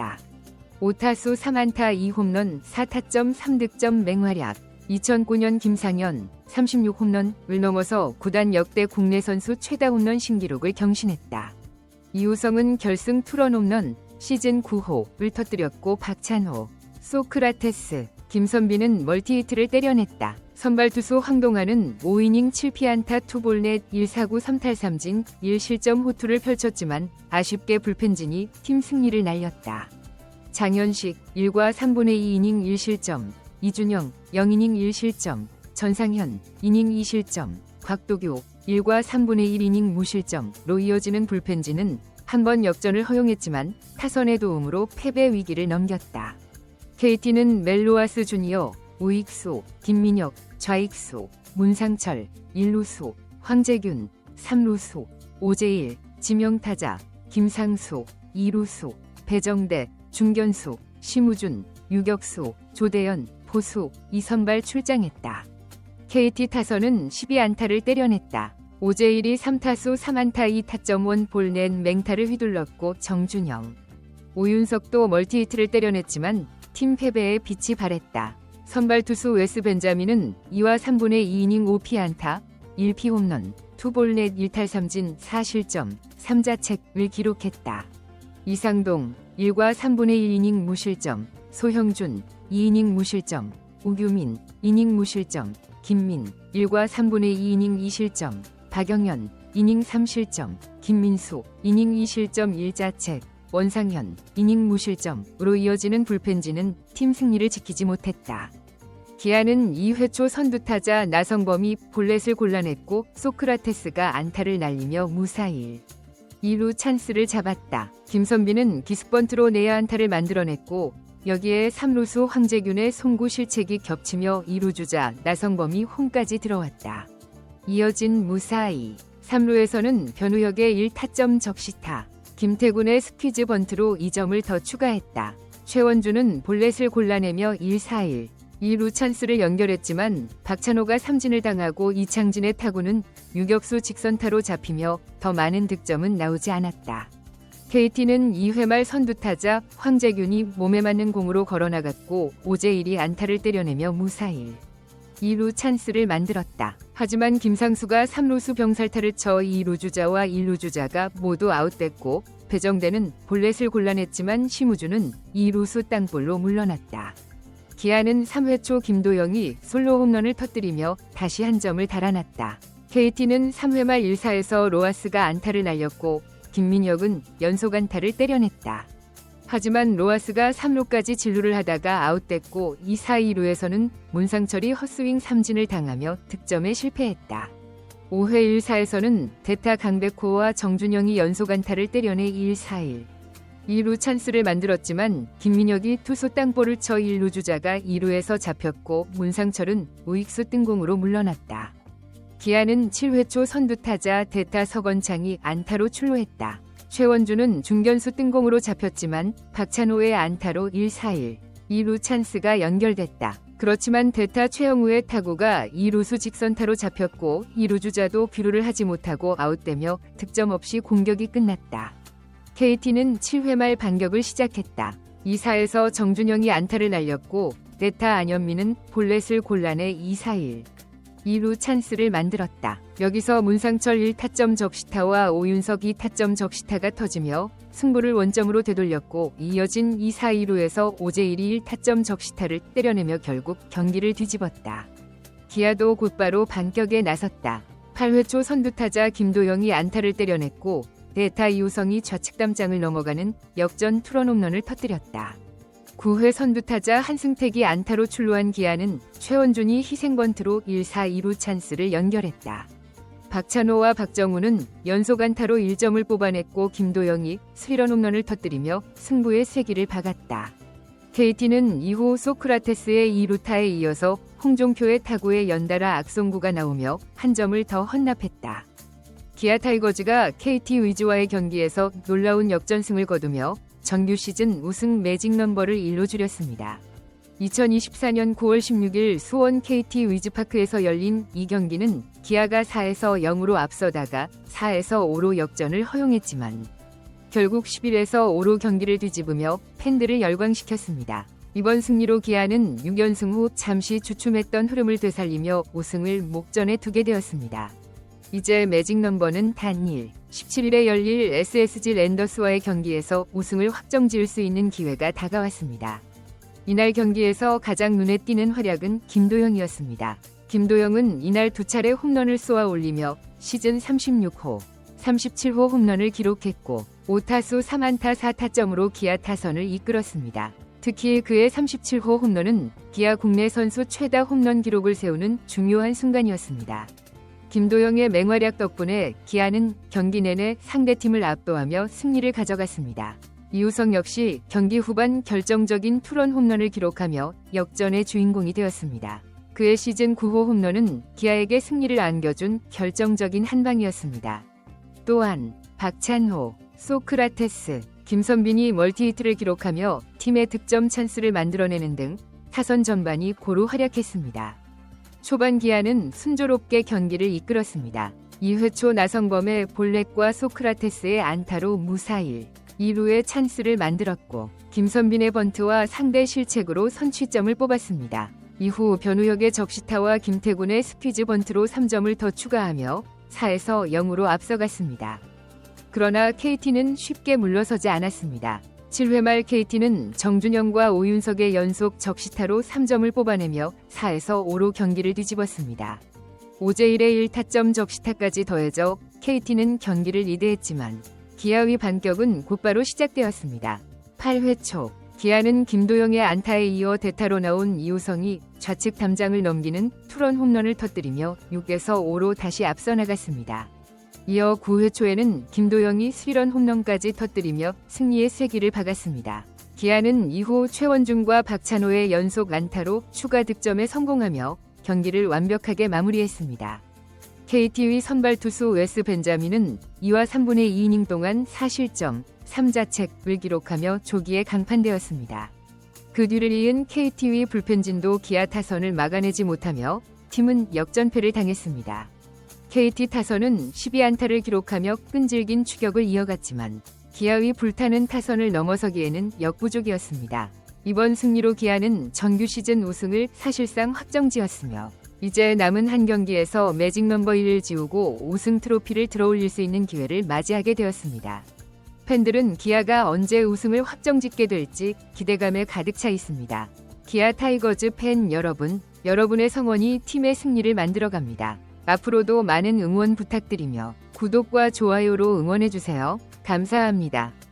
올랐다. 5타수 3안타 2홈런 4타점 3득점 맹활약 2009년 김상현 36홈런을 넘어서 구단 역대 국내 선수 최다 홈런 신기록을 경신했다. 이우성은 결승 투런 홈런 시즌 9호를 터뜨렸고 박찬호, 소크라테스, 김선비는 멀티히트를 때려냈다. 선발 투수 황동환은 5이닝 7피안타 투볼넷 1사구 3탈3진 1실점 호투를 펼쳤지만 아쉽게 불펜진이 팀 승리를 날렸다. 장현식 1과 3분의 2이닝 1실점, 이준영 0이닝 1실점, 전상현 이닝 2실점, 곽도교 1과 3분의 1이닝 무실점로 이어지는 불펜진은 한 번 역전을 허용했지만 타선의 도움으로 패배 위기를 넘겼다. KT는 멜로아스 주니어, 우익수, 김민혁, 좌익수, 문상철, 일루수, 황재균, 삼루수, 오재일, 지명타자, 김상수, 이루수, 배정대, 중견수, 심우준, 유격수, 조대현, 보수, 이선발 출장했다. KT 타선은 12안타를 때려냈다. 오재일이 3타수 3안타 2타점 1볼넷 맹타를 휘둘렀고 정준영, 오윤석도 멀티히트를 때려냈지만 팀 패배에 빛이 발했다. 선발 투수 웨스 벤자민은 2와 3분의 2이닝 5피안타, 1피 홈런, 투볼넷 1탈3진 4실점, 3자책을 기록했다. 이상동 1과 3분의 1이닝 무실점, 소형준 2이닝 무실점, 우규민 이닝 무실점, 김민 1과 3분의 2이닝 2실점, 박영현 이닝 3실점, 김민수 이닝 2실점 1자책, 원상현 이닝 무실점으로 이어지는 불펜진은 팀 승리를 지키지 못했다. 기아는 2회 초 선두타자 나성범이 볼넷을 골라냈고 소크라테스가 안타를 날리며 무사일. 2루 찬스를 잡았다. 김선비는 기습번트로 내야 안타를 만들어냈고 여기에 3루수 황재균의 송구 실책이 겹치며 2루 주자 나성범이 홈까지 들어왔다. 이어진 무사히 3루에서는 변우혁의 1타점 적시타 김태군의 스퀴즈 번트로 2점을 더 추가했다. 최원주는 볼넷을 골라내며 1-4-1 2루 찬스를 연결했지만 박찬호가 삼진을 당하고 이창진의 타구는 유격수 직선타로 잡히며 더 많은 득점은 나오지 않았다. KT는 2회 말 선두타자 황재균이 몸에 맞는 공으로 걸어나갔고 오재일이 안타를 때려내며 무사일. 2루 찬스를 만들었다. 하지만 김상수가 3루수 병살타를 쳐 2루 주자와 1루 주자가 모두 아웃됐고 배정대는 볼넷을 골라냈지만 심우주는 2루수 땅볼로 물러났다. 기아는 3회 초 김도영이 솔로 홈런을 터뜨리며 다시 한 점을 달아났다. KT는 3회 말 1사에서 로아스가 안타를 날렸고 김민혁은 연속 안타를 때려냈다. 하지만 로아스가 3루까지 진루를 하다가 아웃됐고 2사 2루에서는 문상철이 헛스윙 삼진을 당하며 득점에 실패했다. 5회 1사에서는 대타 강백호와 정준영이 연속 안타를 때려내 1-4-1. 2루 찬스를 만들었지만 김민혁이 투수 땅볼을 쳐 1루 주자가 2루에서 잡혔고 문상철은 우익수 뜬공으로 물러났다. 기아는 7회 초 선두타자 대타 서건창이 안타로 출루했다. 최원주는 중견수 뜬공으로 잡혔지만 박찬호의 안타로 1-4-1. 2루 찬스가 연결됐다. 그렇지만 대타 최영우의 타구가 2루수 직선타로 잡혔고 2루 주자도 귀루를 하지 못하고 아웃되며 득점 없이 공격이 끝났다. KT는 7회 말 반격을 시작했다. 2사에서 정준영이 안타를 날렸고 대타 안현민은 볼넷을 골라내 2-4-1. 2루 찬스를 만들었다. 여기서 문상철 1타점 적시타와 오윤석 2타점 적시타가 터지며 승부를 원점으로 되돌렸고 이어진 2사 2루에서 오재일이 1타점 적시타를 때려내며 결국 경기를 뒤집었다. 기아도 곧바로 반격에 나섰다. 8회 초 선두타자 김도영이 안타를 때려냈고 대타 이우성이 좌측 담장을 넘어가는 역전 투런 홈런을 터뜨렸다. 9회 선두타자 한승택이 안타로 출루한 기아는 최원준이 희생번트로 1사 2루 찬스를 연결했다. 박찬호와 박정우는 연속 안타로 1점을 뽑아냈고 김도영이 스리런 홈런을 터뜨리며 승부의 세기를 박았다. KT는 이후 소크라테스의 2루타에 이어서 홍종표의 타구에 연달아 악송구가 나오며 한 점을 더 헌납했다. 기아 타이거즈가 KT 위즈와의 경기에서 놀라운 역전승을 거두며 정규 시즌 우승 매직 넘버를 1로 줄였습니다. 2024년 9월 16일 수원 KT 위즈파크에서 열린 이 경기는 기아가 4에서 0으로 앞서다가 4에서 5로 역전을 허용했지만 결국 10일에서 5로 경기를 뒤집으며 팬들을 열광시켰습니다. 이번 승리로 기아는 6연승 후 잠시 주춤했던 흐름을 되살리며 우승을 목전에 두게 되었습니다. 이제 매직 넘버는 단일 17일에 열릴 SSG 랜더스와의 경기에서 우승을 확정 지을 수 있는 기회가 다가왔습니다. 이날 경기에서 가장 눈에 띄는 활약은 김도영이었습니다. 김도영은 이날 두 차례 홈런을 쏘아 올리며 시즌 36호, 37호 홈런을 기록했고 5타수 3안타 4타점으로 기아 타선을 이끌었습니다. 특히 그의 37호 홈런은 기아 국내 선수 최다 홈런 기록을 세우는 중요한 순간이었습니다. 김도영의 맹활약 덕분에 기아는 경기 내내 상대팀을 압도하며 승리를 가져갔습니다. 이우성 역시 경기 후반 결정적인 투런 홈런을 기록하며 역전의 주인공이 되었습니다. 그의 시즌 9호 홈런은 기아에게 승리를 안겨준 결정적인 한 방이었습니다. 또한 박찬호, 소크라테스, 김선빈이 멀티히트를 기록하며 팀의 득점 찬스를 만들어내는 등 타선 전반이 고루 활약했습니다. 초반 기아는 순조롭게 경기를 이끌었습니다. 2회 초 나성범의 볼넷과 소크라테스의 안타로 무사일 2루의 찬스를 만들었고 김선빈의 번트와 상대 실책으로 선취점을 뽑았습니다. 이후 변우혁의 적시타와 김태군의 스퀴즈 번트로 3점을 더 추가하며 4에서 0으로 앞서갔습니다. 그러나 KT는 쉽게 물러서지 않았습니다. 7회 말 KT는 정준영과 오윤석의 연속 적시타로 3점을 뽑아내며 4에서 5로 경기를 뒤집었습니다. 오제일의 1타점 적시타까지 더해져 KT는 경기를 리드했지만 기아의 반격은 곧바로 시작되었습니다. 8회 초 기아는 김도영의 안타에 이어 대타로 나온 이우성이 좌측 담장을 넘기는 투런 홈런을 터뜨리며 6에서 5로 다시 앞서 나갔습니다. 이어 9회 초에는 김도영이 스리런 홈런까지 터뜨리며 승리의 쐐기를 박았습니다. 기아는 이후 최원중과 박찬호의 연속 안타로 추가 득점에 성공하며 경기를 완벽하게 마무리했습니다. KT의 선발 투수 웨스 벤자민은 2와 3분의 2이닝 동안 4실점, 3자책을 기록하며 조기에 강판되었습니다. 그 뒤를 이은 KT의 불펜진도 기아 타선을 막아내지 못하며 팀은 역전패를 당했습니다. KT 타선은 12안타를 기록하며 끈질긴 추격을 이어갔지만 기아의 불타는 타선을 넘어서기에는 역부족이었습니다. 이번 승리로 기아는 정규 시즌 우승을 사실상 확정지었으며 이제 남은 한 경기에서 매직 넘버 1을 지우고 우승 트로피를 들어올릴 수 있는 기회를 맞이하게 되었습니다. 팬들은 기아가 언제 우승을 확정짓게 될지 기대감에 가득 차 있습니다. 기아 타이거즈 팬 여러분, 여러분의 성원이 팀의 승리를 만들어갑니다. 앞으로도 많은 응원 부탁드리며 구독과 좋아요로 응원해주세요. 감사합니다.